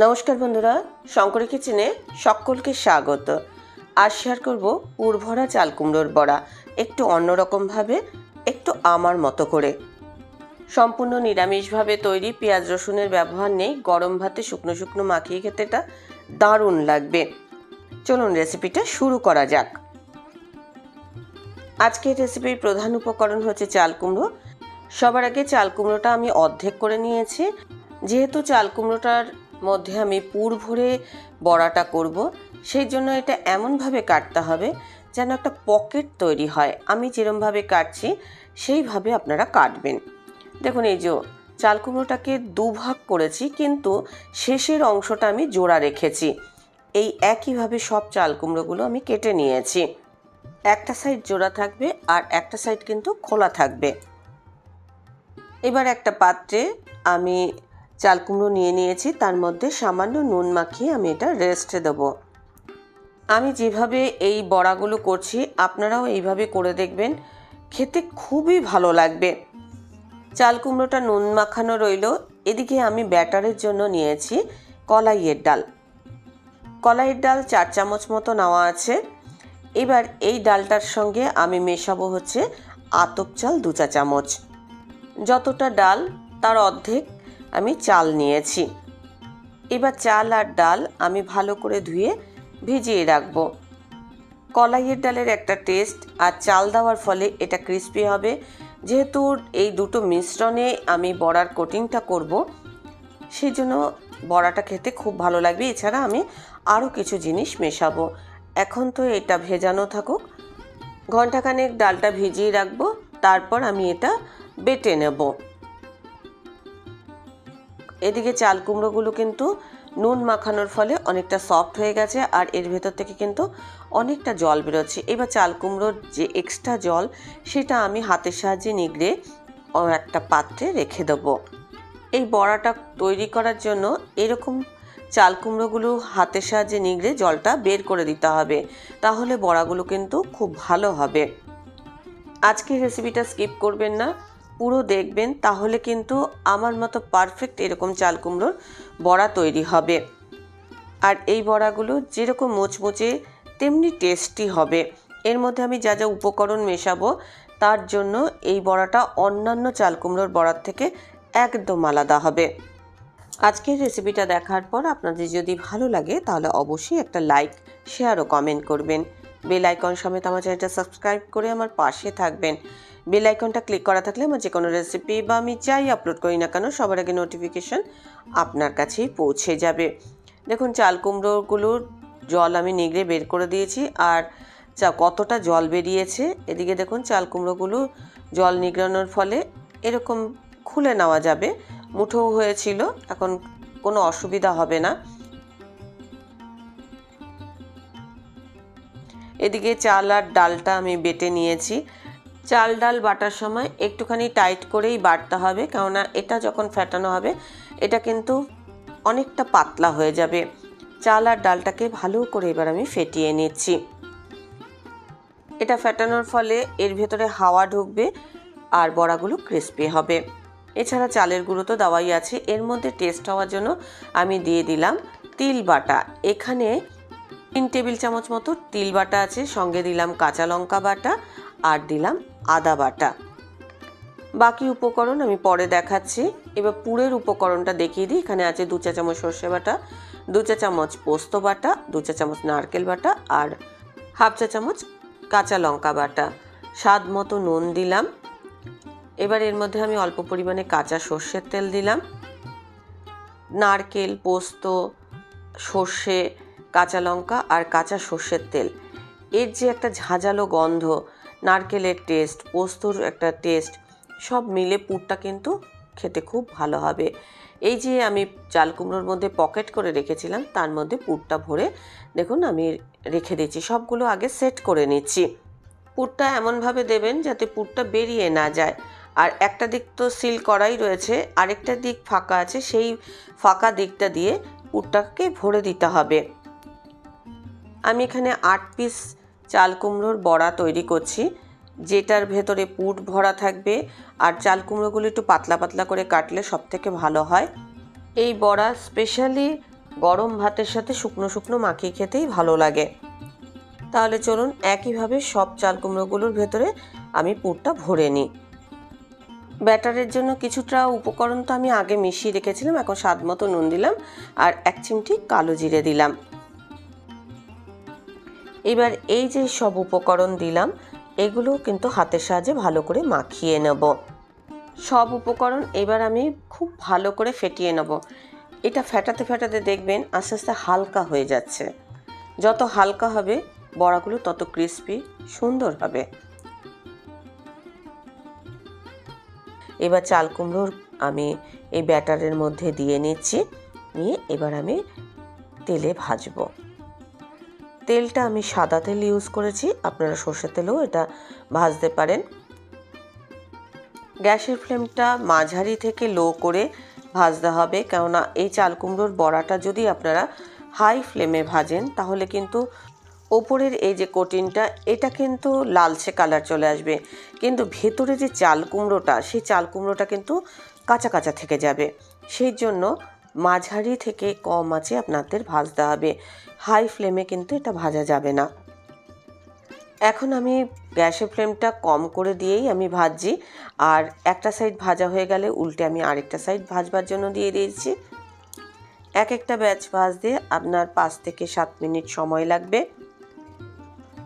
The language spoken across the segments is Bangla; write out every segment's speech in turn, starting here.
নমস্কার বন্ধুরা, শঙ্করী কিচেনে সকলকে স্বাগত। আজ শেয়ার করব পুরভরা চাল কুমড়োর বড়া, একটু অন্যরকমভাবে, একটু আমার মতো করে। সম্পূর্ণ নিরামিষভাবে তৈরি পেঁয়াজ রসুনের ব্যবহার নেই, গরম ভাতে শুকনো শুকনো মাখিয়ে খেতে এটা দারুণ লাগবে। চলুন রেসিপিটা শুরু করা যাক। আজকের রেসিপির প্রধান উপকরণ হচ্ছে চাল কুমড়ো। সবার আগে চাল কুমড়োটা আমি অর্ধেক করে নিয়েছি। যেহেতু চাল কুমড়োটার মধ্যে আমি পুর ভরে বড়াটা করব। সেই জন্য এটা এমনভাবে কাটতে হবে যেন একটা পকেট তৈরি হয়। আমি যেরমভাবে কাটছি, সেইভাবে আপনারা কাটবেন। দেখুন, এই যে চাল কুমড়োটাকে দুভাগ করেছি, কিন্তু শেষের অংশটা আমি জোড়া রেখেছি। এই একইভাবে সব চাল কুমড়োগুলো আমি কেটে নিয়েছি। একটা সাইড জোড়া থাকবে আর একটা সাইড কিন্তু খোলা থাকবে। এবার একটা পাত্রে আমি চাল কুমড়ো নিয়ে নিয়েছি, তার মধ্যে সামান্য নুন মাখিয়ে আমি এটা রেস্টে দেবো। আমি যেভাবে এই বড়াগুলো করছি, আপনারাও এইভাবে করে দেখবেন, খেতে খুবই ভালো লাগবে। চাল কুমড়োটা নুন মাখানো রইল, এদিকে আমি ব্যাটারের জন্য নিয়েছি কলাইয়ের ডাল। কলাইয়ের ডাল চার চামচ মতো নেওয়া আছে, এবার এই ডালটার সঙ্গে আমি মেশাবো হচ্ছে আতপ চাল দু চা চামচ। যতটা ডাল, তার অর্ধেক আমি চাল নিয়েছি। এবার চাল আর ডাল আমি ভালো করে ধুয়ে ভিজিয়ে রাখব। কলাইয়ের ডালের একটা টেস্ট আর চাল দেওয়ার ফলে এটা ক্রিস্পি হবে। যেহেতু এই দুটো মিশ্রণে আমি বড়ার কোটিংটা করব সেই জন্য বড়াটা খেতে খুব ভালো লাগবে। এছাড়া আমি আরও কিছু জিনিস মেশাবো। এখন তো এটা ভেজানো থাকুক। ঘন্টাখানেক ডালটা ভিজিয়ে রাখব। তারপর আমি এটা বেটে নেব। এদিকে চাল কুমড়োগুলো কিন্তু নুন মাখানোর ফলে অনেকটা সফট হয়ে গেছে আর এর ভেতর থেকে কিন্তু অনেকটা জল বেরোচ্ছে। এবার চাল কুমড়োর যে এক্সট্রা জল, সেটা আমি হাতের সাহায্যে নিগড়ে একটা পাত্রে রেখে দেবো। এই বড়াটা তৈরি করার জন্য এরকম চাল কুমড়োগুলো হাতের সাহায্যে নিগড়ে জলটা বের করে দিতে হবে। তাহলে বড়াগুলো কিন্তু খুব ভালো হবে। আজকের রেসিপিটা স্কিপ করবেন না। পুরো দেখবেন, তাহলে কিন্তু আমার মতো পারফেক্ট এরকম চাল কুমড়োর বড়া তৈরি হবে। আর এই বড়াগুলো যেরকম মোচমোচে, তেমনি টেস্টি হবে। এর মধ্যে আমি যা যা উপকরণ মেশাবো, তার জন্য এই বড়াটা অন্যান্য চাল কুমড়োর বড়ার থেকে একদম আলাদা হবে। আজকের রেসিপিটা দেখার পর আপনাদের যদি ভালো লাগে, তাহলে অবশ্যই একটা লাইক শেয়ার ও কমেন্ট করবেন। বেল আইকন সমেত আমার চ্যানেলটা সাবস্ক্রাইব করে আমার পাশে থাকবেন। বেল আইকনটা ক্লিক করা থাকলে আমার যে কোনো রেসিপি বা আমি যাই আপলোড করি না কেন, সবার আগে নোটিফিকেশন আপনার কাছেই পৌঁছে যাবে। দেখুন, চাল কুমড়োগুলোর জল আমি নিগড়ে বের করে দিয়েছি আর চা, কতটা জল বেরিয়েছে। এদিকে দেখুন, চাল কুমড়োগুলো জল নিগড়ানোর ফলে এরকম খুলে নেওয়া যাবে। মুঠো হয়েছিল, এখন কোনো অসুবিধা হবে না। এদিকে চাল আর ডালটা আমি বেটে নিয়েছি। চাল ডাল বাটার সময় একটুখানি টাইট করেই বাটতে হবে, কেননা এটা যখন ফেটানো হবে, এটা কিন্তু অনেকটা পাতলা হয়ে যাবে। চাল আর ডালটাকে ভালো করে এবার আমি ফেটিয়ে নিচ্ছি। এটা ফেটানোর ফলে এর ভেতরে হাওয়া ঢুকবে আর বড়াগুলো ক্রিস্পি হবে। এছাড়া চালের গুঁড়ো তো দেওয়াই আছে। এর মধ্যে টেস্ট হওয়ার জন্য আমি দিয়ে দিলাম তিল বাটা। এখানে তিন টেবিল চামচ মতো তিল বাটা আছে, সঙ্গে দিলাম কাঁচা লঙ্কা বাটা আর দিলাম আদা বাটা। বাকি উপকরণ আমি পরে দেখাচ্ছি। এবার পুরের উপকরণটা দেখিয়ে দিই। এখানে আছে দু চা চামচ সর্ষে বাটা, দু চা চামচ পোস্ত বাটা, দু চা চামচ নারকেল বাটা আর হাফ চা চামচ কাঁচা লঙ্কা বাটা। স্বাদ মতো নুন দিলাম। এবার এর মধ্যে আমি অল্প পরিমাণে কাঁচা সর্ষের তেল দিলাম। নারকেল, পোস্ত, সর্ষে, কাঁচা লঙ্কা আর কাঁচা সর্ষের তেল। এর যে একটা ঝাঁঝালো গন্ধ নারকেলের টেস্ট, পোস্তর একটা টেস্ট, সব মিলে পুরটা কিন্তু খেতে খুব ভালো হবে। এই যে আমি চাল কুমড়োর মধ্যে পকেট করে রেখেছিলাম, তার মধ্যে পুরটা ভরে দেখুন আমি রেখে দিচ্ছি সবগুলো আগে সেট করে নিচ্ছি। পুরটা এমনভাবে দেবেন যাতে পুরটা বেরিয়ে না যায়। আর একটা দিক তো সিল করাই রয়েছে, আরেকটা দিক ফাঁকা আছে, সেই ফাঁকা দিকটা দিয়ে পুরটাকে ভরে দিতে হবে। আমি এখানে আট পিস চাল কুমড়োর বড়া তৈরি করছি, যেটার ভেতরে পুট ভরা থাকবে আর চাল কুমড়োগুলো একটু পাতলা পাতলা করে কাটলে সব থেকে ভালো হয়। এই বড়া স্পেশালি গরম ভাতের সাথে শুকনো শুকনো মাখিয়ে খেতেই ভালো লাগে। তাহলে চলুন একইভাবে সব চাল কুমড়োগুলোর ভেতরে আমি পুরটা ভরে নিই। ব্যাটারের জন্য কিছুটা উপকরণ তো আমি আগে মিশিয়ে রেখেছিলাম, এখন স্বাদ মতো নুন দিলাম আর এক চিমটি কালো জিরে দিলাম। এবার এই যে সব উপকরণ দিলাম, এগুলো কিন্তু হাতের সাহায্যে ভালো করে মাখিয়ে নেব। সব উপকরণ এবার আমি খুব ভালো করে ফেটিয়ে নেব। এটা ফেটাতে ফেটাতে দেখবেন আস্তে আস্তে হালকা হয়ে যাচ্ছে। যত হালকা হবে, বড়াগুলো তত ক্রিস্পি, সুন্দর হবে। এবার চাল কুমড়োর আমি এই ব্যাটারের মধ্যে দিয়ে নিচ্ছি। নিয়ে এবার আমি তেলে ভাজবো। তেলটা আমি সাদা তেল ইউজ করেছি। আপনারা সর্ষের তেলেও এটা ভাজতে পারেন। গ্যাসের ফ্লেমটা মাঝারি থেকে লো করে ভাজতে হবে, কেননা এই চাল কুমড়োর বড়াটা যদি আপনারা হাই ফ্লেমে ভাজেন, তাহলে কিন্তু ওপরের এই যে কোটিনটা এটা কিন্তু লালচে কালার চলে আসবে। কিন্তু ভেতরে যে চাল কুমড়োটা, সেই চাল কুমড়োটা কিন্তু কাঁচা কাঁচা থেকে যাবে। সেই জন্য মাঝারি থেকে কম আঁচে আপনাদের ভাজতে হবে। হাই ফ্লেমে কিন্তু এটা ভাজা যাবে না। এখন আমি গ্যাসের ফ্লেমটা কম করে দিয়েই আমি ভাজছি। আর একটা সাইড ভাজা হয়ে গেলে উল্টে আমি আরেকটা সাইড ভাজবার জন্য দিয়ে দিয়েছি। এক একটা ব্যাচ ভাজতে আপনার পাঁচ থেকে সাত মিনিট সময় লাগবে।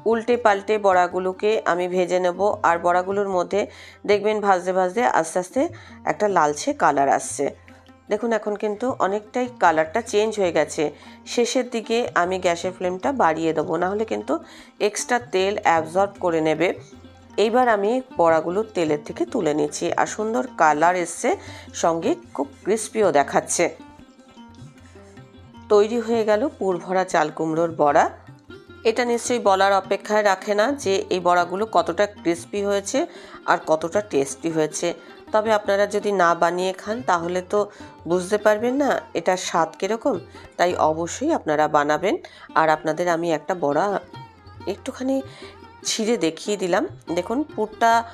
উল্টে পাল্টে বড়াগুলোকে আমি ভেজে নেব। আর বড়াগুলোর মধ্যে দেখবেন ভাজতে ভাজতে আস্তে আস্তে একটা লালচে কালার আসছে। দেখুন, এখন কিন্তু অনেকটাই কালারটা চেঞ্জ হয়ে গেছে। শেষের দিকে আমি গ্যাসের ফ্লেমটা বাড়িয়ে দেবো, নাহলে কিন্তু এক্সট্রা তেল অ্যাবজর্ব করে নেবে। এইবার আমি বড়াগুলো তেলের থেকে তুলে নিচ্ছি আর সুন্দর কালার এসছে, সঙ্গে খুব ক্রিস্পিও দেখাচ্ছে। তৈরি হয়ে গেল পুর ভরা চাল কুমড়োর বড়া। এটা নিশ্চয়ই বলার অপেক্ষায় রাখে না যে এই বড়াগুলো কতটা ক্রিস্পি হয়েছে আর কতটা টেস্টি হয়েছে। তবে আপনারা যদি না বানিয়ে খান, তাহলে তো বুঝতে পারবেন না এটার স্বাদ কীরকম। তাই অবশ্যই আপনারা বানাবেন। আর আপনাদের আমি একটা বড়া একটুখানি ছিঁড়ে দেখিয়ে দিলাম। দেখুন, পুরটা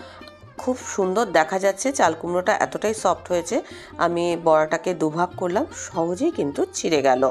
খুব সুন্দর দেখা যাচ্ছে। চাল কুমড়োটা এতটাই সফট হয়েছে। আমি বড়াটাকে দুভাগ করলাম। সহজেই কিন্তু ছিঁড়ে গেল।